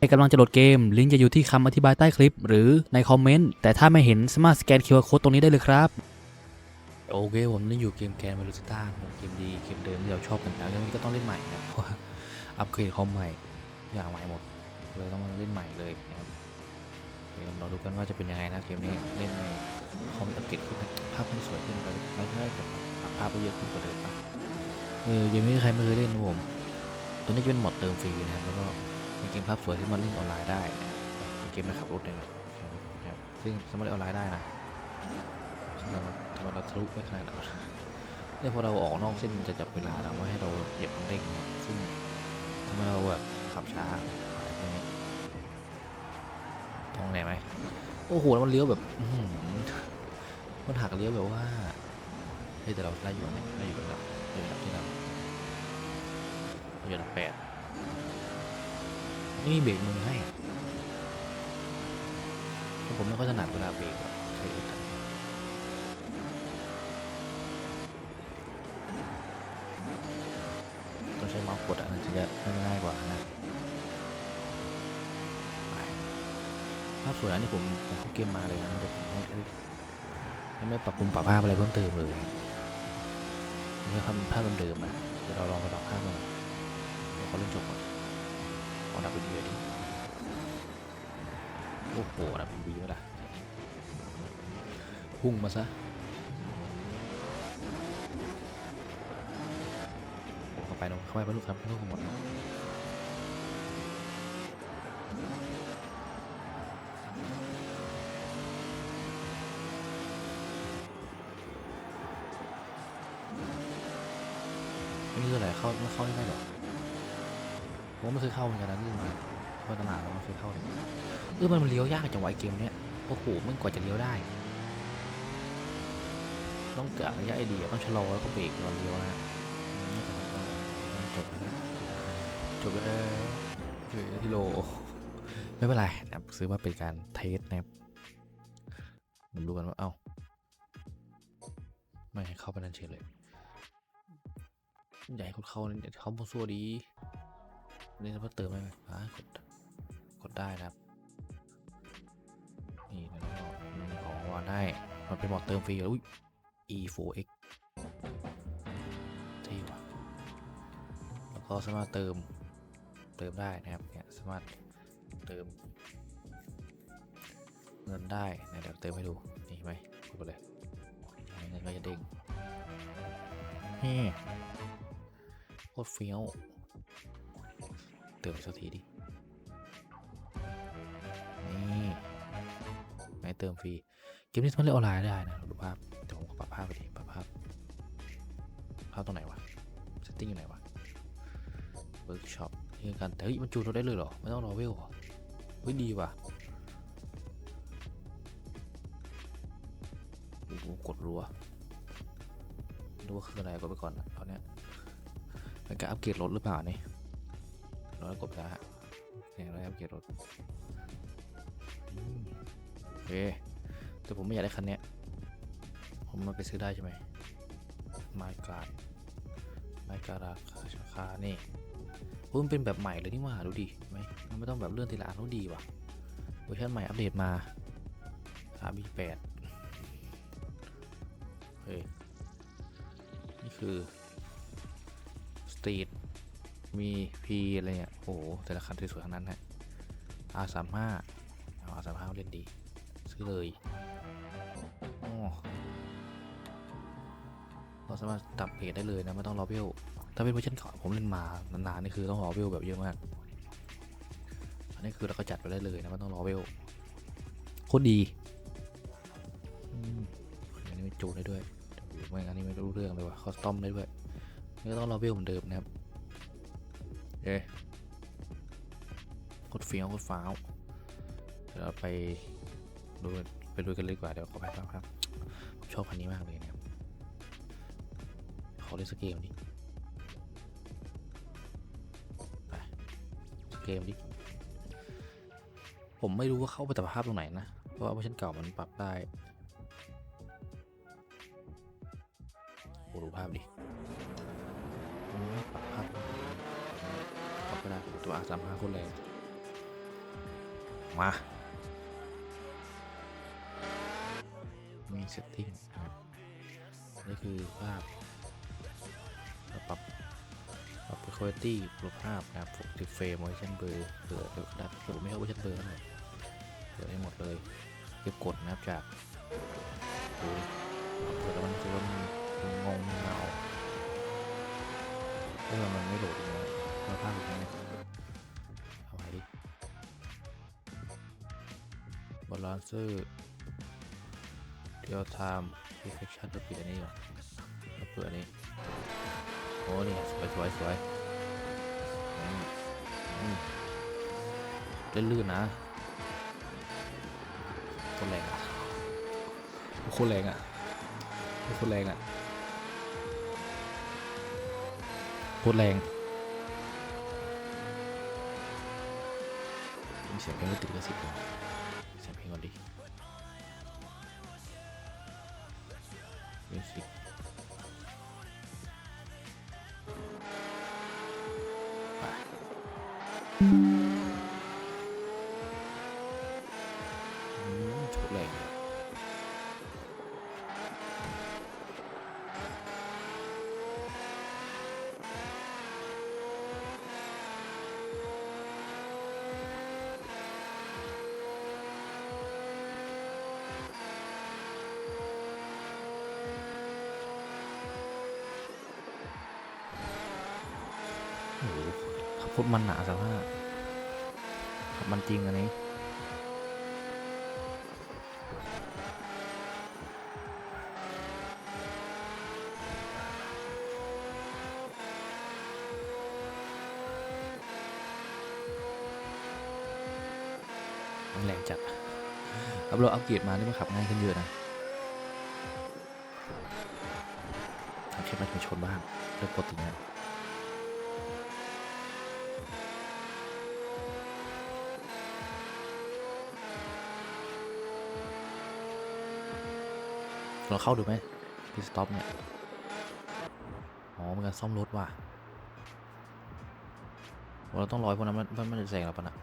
ใครกำลังจะโหลดเกม ลิงก์จะอยู่ที่คำอธิบายใต้คลิป หรือในคอมเมนต์ แต่ถ้าไม่เห็นสามารถสแกน QR Code ตรงนี้ได้เลยครับ โอเค ผมนี่อยู่เกมแกนมารูสต้าเกมดี เกมเดิมที่เราชอบกันแล้วเรื่องนี้ก็ต้องเล่นใหม่นะเพราะอัปเกรดคอมใหม่อย่างใหม่หมดเลยต้องมาเล่นใหม่เลยนะครับเดี๋ยวเราดูกันว่าจะเป็นยังไงนะเกมนี้เล่นในคอมอัปเกรดขึ้นภาพมันสวยขึ้นไปไม่ใช่แบบปรับภาพไปเยอะขึ้นกว่าเดิมปะเออเกมนี้ใครไม่เคยเล่นนะผมตัวนี้จะเป็นหมดเติมฟรีนะครับแล้วก็ เป็นเกมภาพสวยที่มันเล่นออนไลน์ได้เป็นเกมมาขับรถเลยนะครับซึ่งสามารถเล่นออนไลน์ได้นะเราทำไมเราทะลุไม่ขนาดนั้นเนี่ยพอเราออกนอกเส้นมันจะจับเวลาเราไม่ให้เราเหยียบคันเร่งซึ่งทำให้เราแบบขับช้าอะไรนี้ตรงไหนไหมโอ้โหมันเลี้ยวแบบมันหักเลี้ยวแบบว่าเฮ้ยแต่เราได้อยู่นะได้อยู่แล้วได้อยู่ระดับที่เราอยู่ระดับแปด ไม่มีเบรกมือให้ผมไม่ค่อยถนัดเวลาเบรกอะใช้อึดต้องใช้เมาส์กดอะมันจะง่ายกว่านะภาพสวยอันนี้ผมผมเข้าเกมมาเลยนะแต่ผมไม่ไม่ปรับปรุงปรับภาพอะไรเพิ่มเติมเลยไม่ทำภาพเดิมๆนะเดี๋ยวเราลองไปปรับภาพกันเดี๋ยวเขาเล่นจบก่อน เอาดับเป็นวีดิโอ้โหดับเป็นวีแล้วล่ะพุ่งมาซะเข้าไปเนอะเข้าไปบรรลุครับบรรลุหมดเนอะนี่คืออะไรเข้าไม่เข้าได้ไหมหรอ ผมไม่เคยเข้าเหมือนกันนะนี่มาเพราะตลาดเราไม่เคยเข้าเลยเออมันเลี้ยวยากจังหวะเกมเนี้ยโอ้โหมันกว่าจะเลี้ยวได้ ต้องเกิดระยะไอเดียต้องชะลอแล้วก็เบรกตอนเลี้ยวนะจบแล้วจบแล้วจบแล้วที่โลไม่เป็นไรนะซื้อมาเป็นการเทสนะครับมาดูกันว่าเอ้าไม่ให้เข้าไปนั่นเฉยเลย ให้คนเข้าเนี่ยเขาโมซัวดี นี่เราเติมได้ไหมอ่ากดกดได้นะครับ นี่นะมีของรางวานให้มันเป็นหมอดเติมฟรีอยู่อุ้ย e4x เที่ว่ะแล้วก็สามารถเติมเติมได้นะครับเนี่ยสามารถเติม เงินได้นะเดี๋ยวเติมให้ดูนี่ไหมกดไปเลยเงินก็จะเด้งเฮ้โคตรเฟี้ยว เติมอีสักทีดิ นี่ไม่เติมฟรี เกมนี้สามารถเล่นออนไลน์ได้นะดูภาพเดี๋ยวผมขอปรับภาพไปดิปรับภาพ ภาพตรงไหนวะเซตติ้งอยู่ไหนวะเวิร์กช็อปนี่คือการแต่เฮ้ย มันจูนเราได้เลยเหรอ ไม่ต้องรอเวลเหรอ เฮ้ย ดีว่ะโอ้โหกดรัวดูว่าคืออะไรกดไปก่อนนะตอนเนี้ยเป็นการอัปเกรดรถหรือเปล่านี่ ร้อยกบนะฮะเนี่ยร้อยอัพเกียร์รถอืมโอเคแต่ผมไม่อยากได้คันนี้ผมมันไปซื้อได้ใช่ไหมไมการไมการาคาชาคานี่โอ้มันเป็นแบบใหม่เลยนี่ว่าดูดิไหมมันไม่ต้องแบบเลื่อนทีละอันแล้วดีว่ะเวอร์ชันใหม่อัปเดตมา RB8 เฮ้ยนี่คือ Street มี P อะไรเนี่ยโอ้โหแต่ละคันสวยๆทั้งนั้นฮะ R35 เอา R35 เล่นดี ซื้อเลยอ๋อเราสามารถตับเพจได้เลยนะ ไม่ต้องรอเวลถ้าเป็นเวอร์ชันเก่าผมเล่นมานานๆนี่คือต้องรอเวลแบบเยอะมาก อันนี้คือเราก็จัดไปได้เลยนะ ไม่ต้องรอเวลโคตรดีอืมอันนี้ไม่จูนได้ด้วยไม่งั้นนี่ไม่รู้เรื่องเลยว่ะคอสตอมได้ด้วยไม่ต้องรอเวลเหมือนเดิมนะครับ เอ๊ะกดเฟี้ยวกดฟ้าวเดี๋ยวเราไปดูไปดูกันเลยดีกว่า เดี๋ยวขอไปครับครับผมชอบคันนี้มากเลยนะครับขอเล่นสเกมดิไปสเกมดิผมไม่รู้ว่าเข้าไปแต่ภาพตรงไหนนะ เพราะว่าเวอร์ชันเก่ามันปรับได้โอ้ดูภาพดิมันไม่ปรับภาพ ปรับไม่ได้ตั วอาสามห้าคนแรงมา มีเซตติ้งนี่คือภาพปรับปรับ quality รูปภาพนะครับ60เฟรมเวอร์ชันเบอร์เผื่อดับผมไม่เอาเวอร์ชันเบอร์เท่าไหร่เผื่อได้หมดเลยเก็บกดนะครับจากดูเผื่อแล้วมันจะว่ามันงงเงาเออมันไม่โหลดเลยเราภาพอยู่ตรงนี้ ลานเซอร์เดียวไทม์รีเฟคชั่นตัวปิดอันนี้ก่อนแล้วเปิดอันนี้ โอ้นี่สวยสวยสวยอืมอืมลื่นๆนะโคนแรงอะโคนแรงอะคนแรงอะโคตรแรงมีเสียงเพลงติดกระสิบหรอ อืมชุดแรงเลยโอ้โห ขับรมันหนาสักว่าขับมันจริงอันนี้มันแรงจัดอัพโหลดอัปเกรดมานี่มันขับง่ายขึ้นเยอะนะทำเช่นมันชนบ้างเรื่องปกตินะ เราเข้าดูไหมที่สต็อปเนี่ย อ๋อมันการซ่อมรถว่ะเราต้องรอยพวกนั้นมันมันมันจะแซงเราปะนะ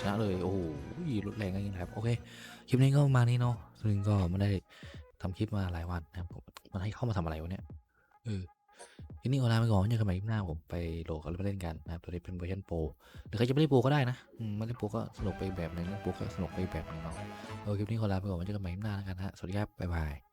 ชนะเลยโอ้โหรถแรงก็ยังครับโอเคคลิปนี้ก็มานี้เนาะซึ่งก็ไม่ได้ทำคลิปมาหลายวันนะครับผมมันให้เข้ามาทำอะไรวะเนี่ย เออทีนี้เอลาไปก่อนเจอกันใหม่คลิปหน้าผมไปโหลดกันแล้วไปเล่นกันนะครับตัวนี้เป็นเวอร์ชันโปรหรือใครจะไม่ได้โปรก็ได้นะไม่ได้โปรก็สนุกไปแบบหนึ่งเล่นโปรก็สนุกไปแบบหนึ่งเนาะเอเคลิปนี้ขอลาไปก่อนเจอกันใหม่คลิปหน้าแล้วกันฮะสวัสดีครับบ๊ายบาย